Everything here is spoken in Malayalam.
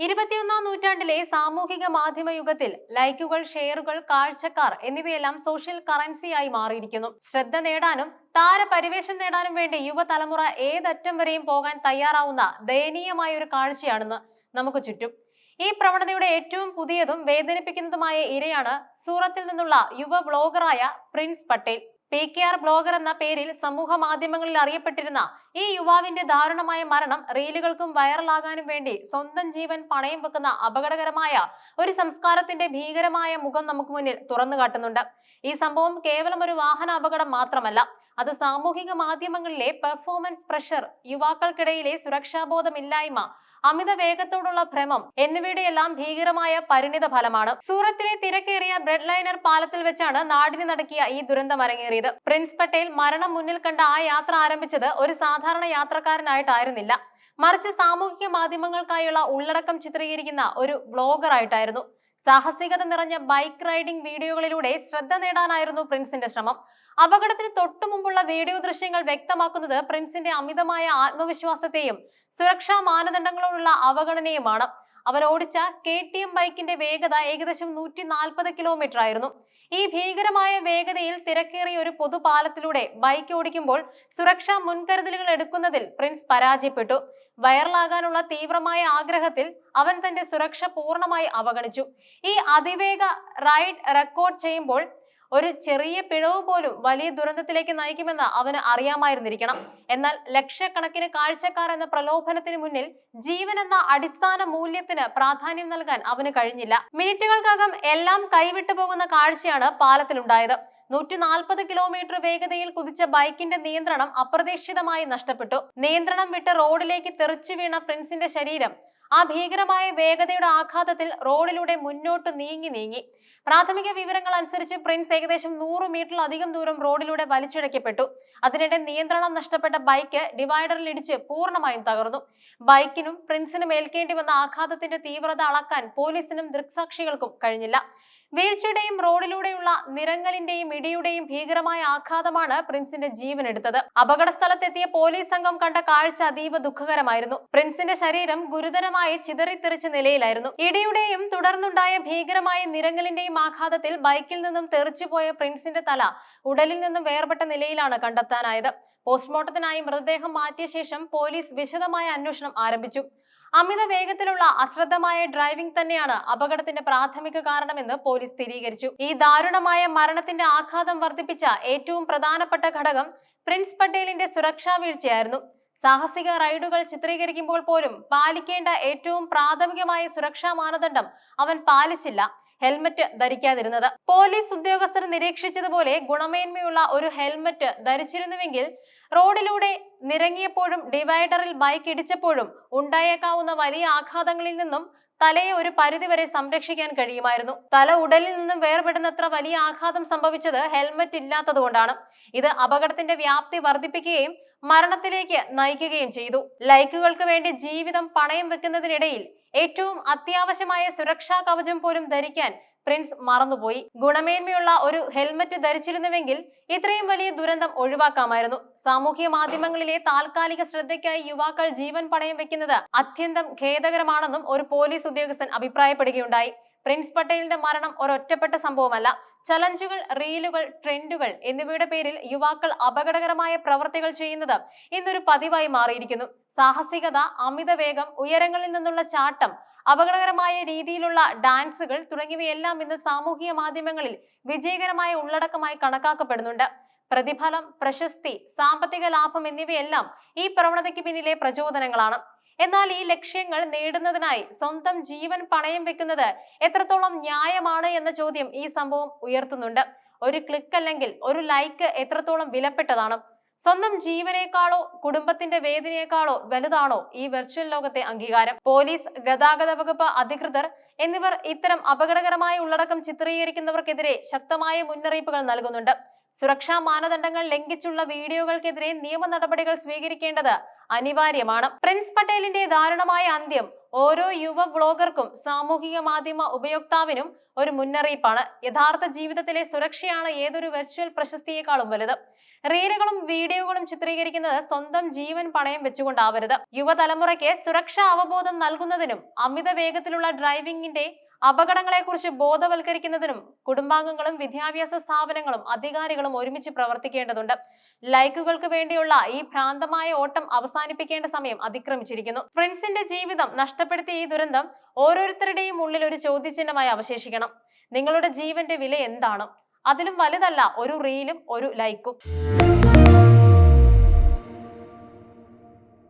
ഇരുപത്തിയൊന്നാം നൂറ്റാണ്ടിലെ സാമൂഹിക മാധ്യമ യുഗത്തിൽ ലൈക്കുകൾ ഷെയറുകൾ കാഴ്ചക്കാർ എന്നിവയെല്ലാം സോഷ്യൽ കറൻസിയായി മാറിയിരിക്കുന്നു. ശ്രദ്ധ നേടാനും താരപരിവേഷം നേടാനും വേണ്ടി യുവതലമുറ ഏതറ്റം വരെയും പോകാൻ തയ്യാറാവുന്ന ദയനീയമായ ഒരു കാഴ്ചയാണെന്ന് നമുക്ക് ചുറ്റും. ഈ പ്രവണതയുടെ ഏറ്റവും പുതിയതും വേദനിപ്പിക്കുന്നതുമായ ഇരയാണ് സൂറത്തിൽ നിന്നുള്ള യുവ ബ്ലോഗറായ Prince Patel. P K R blogger എന്ന പേരിൽ സമൂഹ മാധ്യമങ്ങളിൽ അറിയപ്പെട്ടിരുന്ന ഈ യുവാവിന്റെ ദാരുണമായ മരണം റീലുകൾക്കും വൈറലാകാനും വേണ്ടി സ്വന്തം ജീവൻ പണയം വെക്കുന്ന അപകടകരമായ ഒരു സംസ്കാരത്തിന്റെ ഭീകരമായ മുഖം നമുക്ക് മുന്നിൽ തുറന്നു കാട്ടുന്നുണ്ട്. ഈ സംഭവം കേവലം ഒരു വാഹന അപകടം മാത്രമല്ല അത് സാമൂഹിക മാധ്യമങ്ങളിലെ പെർഫോമൻസ് പ്രഷർ യുവാക്കൾക്കിടയിലെ സുരക്ഷാബോധമില്ലായ്മ അമിത വേഗത്തോടുള്ള ഭ്രമം എന്നിവയുടെയെല്ലാം ഭീകരമായ പരിണിത ഫലമാണ്. സൂറത്തിലെ തിരക്കേറിയ ബ്രെഡ് ലൈനർ പാലത്തിൽ വെച്ചാണ് നാടിന് നടക്കിയ ഈ ദുരന്തം അരങ്ങേറിയത്. പ്രിൻസ് പട്ടേൽ മരണം മുന്നിൽ കണ്ട ആ യാത്ര ആരംഭിച്ചത് ഒരു സാധാരണ യാത്രക്കാരനായിട്ടായിരുന്നില്ല. മറിച്ച് സാമൂഹിക മാധ്യമങ്ങൾക്കായുള്ള ഉള്ളടക്കം ചിത്രീകരിക്കുന്ന ഒരു ബ്ലോഗറായിട്ടായിരുന്നു. സാഹസികത നിറഞ്ഞ ബൈക്ക് റൈഡിംഗ് വീഡിയോകളിലൂടെ ശ്രദ്ധ നേടാനായിരുന്നു പ്രിൻസിന്റെ ശ്രമം. അപകടത്തിന് തൊട്ടു മുമ്പുള്ള വീഡിയോ ദൃശ്യങ്ങൾ വ്യക്തമാക്കുന്നത് പ്രിൻസിന്റെ അമിതമായ ആത്മവിശ്വാസത്തെയും സുരക്ഷാ മാനദണ്ഡങ്ങളോടുള്ള അവഗണനയുമാണ്. അവൻ ഓടിച്ച കെ ടി എം ബൈക്കിന്റെ വേഗത ഏകദേശം നൂറ്റി നാൽപ്പത് കിലോമീറ്റർ ആയിരുന്നു. ഈ ഭീകരമായ വേഗതയിൽ തിരക്കേറിയ ഒരു പൊതുപാലത്തിലൂടെ ബൈക്ക് ഓടിക്കുമ്പോൾ സുരക്ഷാ മുൻകരുതലുകൾ എടുക്കുന്നതിൽ പ്രിൻസ് പരാജയപ്പെട്ടു. വൈറലാകാനുള്ള തീവ്രമായ ആഗ്രഹത്തിൽ അവൻ തന്റെ സുരക്ഷ പൂർണമായി അവഗണിച്ചു. ഈ അതിവേഗ റൈഡ് റെക്കോർഡ് ചെയ്യുമ്പോൾ ഒരു ചെറിയ പിഴവ് പോലും വലിയ ദുരന്തത്തിലേക്ക് നയിക്കുമെന്ന് അവന് അറിയാമായിരുന്നിരിക്കണം. എന്നാൽ ലക്ഷക്കണക്കിന് കാഴ്ചക്കാർ എന്ന പ്രലോഭനത്തിന് മുന്നിൽ ജീവൻ എന്ന അടിസ്ഥാന മൂല്യത്തിന് പ്രാധാന്യം നൽകാൻ അവന് കഴിഞ്ഞില്ല. മിനിറ്റുകൾക്കകം എല്ലാം കൈവിട്ടു പോകുന്ന കാഴ്ചയാണ് പാലത്തിലുണ്ടായത്. നൂറ്റി നാൽപ്പത് കിലോമീറ്റർ വേഗതയിൽ കുതിച്ച ബൈക്കിന്റെ നിയന്ത്രണം അപ്രതീക്ഷിതമായി നഷ്ടപ്പെട്ടു. നിയന്ത്രണം വിട്ട് റോഡിലേക്ക് തെറിച്ചു വീണ പ്രിൻസിന്റെ ശരീരം ആ ഭീകരമായ വേഗതയുടെ ആഘാതത്തിൽ റോഡിലൂടെ മുന്നോട്ട് നീങ്ങി നീങ്ങി. പ്രാഥമിക വിവരങ്ങൾ അനുസരിച്ച് പ്രിൻസ് ഏകദേശം നൂറ് മീറ്ററിലധികം ദൂരം റോഡിലൂടെ വലിച്ചിഴക്കപ്പെട്ടു. അതിനിടെ നിയന്ത്രണം നഷ്ടപ്പെട്ട ബൈക്ക് ഡിവൈഡറിൽ ഇടിച്ച് പൂർണമായും തകർന്നു. ബൈക്കിനും പ്രിൻസിനും ഏൽക്കേണ്ടി വന്ന ആഘാതത്തിന്റെ തീവ്രത അളക്കാൻ പോലീസിനും ദൃക്സാക്ഷികൾക്കും കഴിഞ്ഞില്ല. വീഴ്ചയുടെയും റോഡിലൂടെയുള്ള നിരങ്ങലിന്റെയും ഇടിയുടെയും ഭീകരമായ ആഘാതമാണ് പ്രിൻസിന്റെ ജീവൻ എടുത്തത് അപകട സ്ഥലത്തെത്തിയ പോലീസ് സംഘം കണ്ട കാഴ്ച അതീവ ദുഃഖകരമായിരുന്നു. പ്രിൻസിന്റെ ശരീരം ഗുരുതരമായി ചിതറിത്തെറിച്ച നിലയിലായിരുന്നു. ഇടിയുടെയും തുടർന്നുണ്ടായ ഭീകരമായ നിരങ്ങലിന്റെയും ആഘാതത്തിൽ ബൈക്കിൽ നിന്നും തെറിച്ചുപോയ പ്രിൻസിന്റെ തല ഉടലിൽ നിന്നും വേർപെട്ട നിലയിലാണ് കണ്ടെത്താനായത്. പോസ്റ്റ്മോർട്ടത്തിനായി മൃതദേഹം മാറ്റിയ ശേഷം പോലീസ് വിശദമായ അന്വേഷണം ആരംഭിച്ചു. അമിത വേഗത്തിലുള്ള അശ്രദ്ധമായ ഡ്രൈവിംഗ് തന്നെയാണ് അപകടത്തിന്റെ പ്രാഥമിക കാരണമെന്ന് പോലീസ് സ്ഥിരീകരിച്ചു. ഈ ദാരുണമായ മരണത്തിന്റെ ആഘാതം വർദ്ധിപ്പിച്ച ഏറ്റവും പ്രധാനപ്പെട്ട ഘടകം പ്രിൻസ് പട്ടേലിന്റെ സുരക്ഷാ വീഴ്ചയായിരുന്നു. സാഹസിക റൈഡുകൾ ചിത്രീകരിക്കുമ്പോൾ പോലും പാലിക്കേണ്ട ഏറ്റവും പ്രാഥമികമായ സുരക്ഷാ മാനദണ്ഡം അവൻ പാലിച്ചില്ല. ഹെൽമറ്റ് ധരിക്കാതിരുന്നത്. പോലീസ് ഉദ്യോഗസ്ഥർ നിരീക്ഷിച്ചതുപോലെ ഗുണമേന്മയുള്ള ഒരു ഹെൽമറ്റ് ധരിച്ചിരുന്നുവെങ്കിൽ റോഡിലൂടെ നിരങ്ങിയപ്പോഴും ഡിവൈഡറിൽ ബൈക്ക് ഇടിച്ചപ്പോഴും ഉണ്ടായേക്കാവുന്ന വലിയ ആഘാതങ്ങളിൽ നിന്നും തലയെ ഒരു പരിധിവരെ സംരക്ഷിക്കാൻ കഴിയുമായിരുന്നു. തല ഉടലിൽ നിന്നും വേർപെടുന്നത്ര വലിയ ആഘാതം സംഭവിച്ചത് ഹെൽമറ്റ് ഇല്ലാത്തതുകൊണ്ടാണ്. ഇത് അപകടത്തിന്റെ വ്യാപ്തി വർദ്ധിപ്പിക്കുകയും മരണത്തിലേക്ക് നയിക്കുകയും ചെയ്തു. ലൈക്കുകൾക്ക് വേണ്ടി ജീവിതം പണയം വെക്കുന്നതിനിടയിൽ ഏറ്റവും അത്യാവശ്യമായ സുരക്ഷാ കവചം പോലും ധരിക്കാൻ പ്രിൻസ് മറന്നുപോയി. ഗുണമേന്മയുള്ള ഒരു ഹെൽമറ്റ് ധരിച്ചിരുന്നുവെങ്കിൽ ഇത്രയും വലിയ ദുരന്തം ഒഴിവാക്കാമായിരുന്നു. സാമൂഹ്യ മാധ്യമങ്ങളിലെ താൽക്കാലിക ശ്രദ്ധയ്ക്കായി യുവാക്കൾ ജീവൻ പണയം വെക്കുന്നത് അത്യന്തം ഖേദകരമാണെന്നും ഒരു പോലീസ് ഉദ്യോഗസ്ഥൻ അഭിപ്രായപ്പെടുകയുണ്ടായി. പ്രിൻസ് പട്ടേലിന്റെ മരണം ഒരൊറ്റപ്പെട്ട സംഭവമല്ല ചലഞ്ചുകൾ റീലുകൾ ട്രെൻഡുകൾ എന്നിവയുടെ പേരിൽ യുവാക്കൾ അപകടകരമായ പ്രവർത്തികൾ ചെയ്യുന്നത് ഇന്നൊരു പതിവായി മാറിയിരിക്കുന്നു. സാഹസികത അമിത വേഗം ഉയരങ്ങളിൽ നിന്നുള്ള ചാട്ടം അപകടകരമായ രീതിയിലുള്ള ഡാൻസുകൾ തുടങ്ങിയവയെല്ലാം ഇന്ന് സാമൂഹിക മാധ്യമങ്ങളിൽ വിജയകരമായ ഉള്ളടക്കമായി കണക്കാക്കപ്പെടുന്നുണ്ട്. പ്രതിഫലം പ്രശസ്തി സാമ്പത്തിക ലാഭം എന്നിവയെല്ലാം ഈ പ്രവണതയ്ക്ക് പിന്നിലെ പ്രചോദനങ്ങളാണ്. എന്നാൽ ഈ ലക്ഷ്യങ്ങൾ നേടുന്നതിനായി സ്വന്തം ജീവൻ പണയം വെക്കുന്നത് എത്രത്തോളം ന്യായമാണ് എന്ന ചോദ്യം ഈ സംഭവം ഉയർത്തുന്നുണ്ട്. ഒരു ക്ലിക്ക് അല്ലെങ്കിൽ ഒരു ലൈക്ക് എത്രത്തോളം വിലപ്പെട്ടതാണ്? സ്വന്തം ജീവനേക്കാളോ കുടുംബത്തിന്റെ വേദനയേക്കാളോ വലുതാണോ ഈ വെർച്വൽ ലോകത്തെ അംഗീകാരം? പോലീസ് ഗതാഗത വകുപ്പ് അധികൃതർ എന്നിവർ ഇത്തരം അപകടകരമായ ഉള്ളടക്കം ചിത്രീകരിക്കുന്നവർക്കെതിരെ ശക്തമായ മുന്നറിയിപ്പുകൾ നൽകുന്നുണ്ട്. സുരക്ഷാ മാനദണ്ഡങ്ങൾ ലംഘിച്ചുള്ള വീഡിയോകൾക്കെതിരെ നിയമ നടപടികൾ സ്വീകരിക്കേണ്ടത് അനിവാര്യമാണ്. പ്രിൻസ് പട്ടേലിന്റെ ദാരുണമായ അന്ത്യം ഓരോ യുവ ബ്ലോഗർക്കും സാമൂഹിക മാധ്യമ ഉപയോക്താവിനും ഒരു മുന്നറിയിപ്പാണ്. യഥാർത്ഥ ജീവിതത്തിലെ സുരക്ഷയാണ് ഏതൊരു വെർച്വൽ പ്രശസ്തിയേക്കാളും വലുത്. റീലുകളും വീഡിയോകളും ചിത്രീകരിക്കുന്നത് സ്വന്തം ജീവൻ പണയം വെച്ചുകൊണ്ടാവരുത്. യുവതലമുറയ്ക്ക് സുരക്ഷാ അവബോധം നൽകുന്നതിനും അമിത വേഗത്തിലുള്ള ഡ്രൈവിംഗിന്റെ അപകടങ്ങളെക്കുറിച്ച് ബോധവൽക്കരിക്കുന്നതിനും കുടുംബാംഗങ്ങളും വിദ്യാഭ്യാസ സ്ഥാപനങ്ങളും അധികാരികളും ഒരുമിച്ച് പ്രവർത്തിക്കേണ്ടതുണ്ട്. ലൈക്കുകൾക്ക് വേണ്ടിയുള്ള ഈ ഭ്രാന്തമായ ഓട്ടം അവസാനിപ്പിക്കേണ്ട സമയം അതിക്രമിച്ചിരിക്കുന്നു. പ്രിൻസിന്റെ ജീവിതം നഷ്ടപ്പെടുത്തിയ ഈ ദുരന്തം ഓരോരുത്തരുടെയും ഉള്ളിൽ ഒരു ചോദ്യചിഹ്നമായി അവശേഷിക്കണം. നിങ്ങളുടെ ജീവന്റെ വില എന്താണ്? അതിലും വലുതല്ല ഒരു റീലും ഒരു ലൈക്കും.